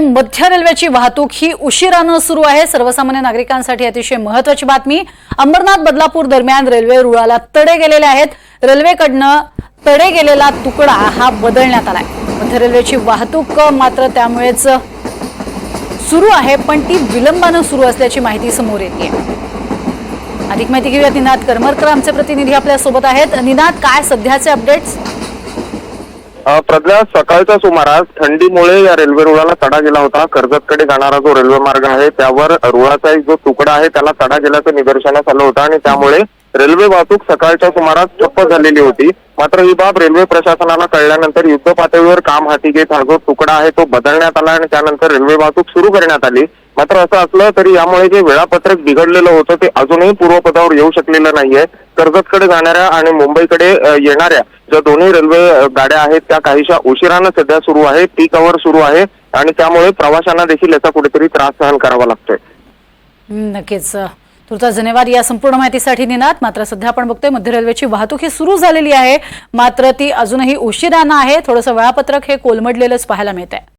मध्य रेल्वेची वाहतूक ही उशिरानं सुरू आहे. सर्वसामान्य नागरिकांसाठी अतिशय महत्वाची बातमी अंबरनाथ बदलापूर दरम्यान रेल्वे रुळाला तडे गेलेले आहेत. रेल्वेकडनं तडे गेलेला तुकडा हा बदलण्यात आलाय. मध्य रेल्वेची वाहतूक मात्र त्यामुळेच सुरू आहे पण ती विलंबानं सुरू असल्याची माहिती समोर येते अधिक माहिती घेऊया. निनाद करमरकर आमचे प्रतिनिधी आपल्यासोबत आहेत. निनाद काय सध्याचे अपडेट्स प्रज्ञा सकाळच्या सुमारास थंडीमुळे या रेल्वे रुळाला तडा गेला होता. कर्जतकडे जाणारा जो रेल्वे मार्ग आहे त्यावर रुळाचा एक जो तुकडा आहे त्याला तडा गेल्याचं निदर्शनास आलं होतं आणि त्यामुळे रेल्वे वाहतूक सकाळच्या सुमारास ठप्प झालेली होती. मात्र ही बाब रेल्वे प्रशासनाला कळल्यानंतर युद्ध पातळीवर काम हाती घेत हा जो तुकडा आहे तो बदलण्यात आला आणि त्यानंतर रेल्वे वाहतूक सुरू करण्यात आली. मात्र असं असलं तरी यामुळे जे वेळापत्रक बिघडलेलं होतं ते अजूनही पूर्वपदावर येऊ शकलेलं नाहीये. कर्जतकडे जाणाऱ्या आणि मुंबईकडे येणाऱ्या ज्या दोन्ही रेल्वे गाड्या आहेत त्या काहीशा उशिरानं सध्या सुरू आहे पीक अवर सुरू आहे आणि त्यामुळे प्रवाशांना देखील याचा कुठेतरी त्रास सहन करावा लागतोय. नक्कीच. तुर्तास धन्यवाद या संपूर्ण माहितीसाठी निनाद. मात्र सध्या आपण बघतोय मध्य रेल्वेची वाहतूक ही सुरू झालेली आहे. मात्र ती अजूनही उशिरानं आहे. थोडंसं वेळापत्रक हे कोलमडलेलंच पाहायला मिळत आहे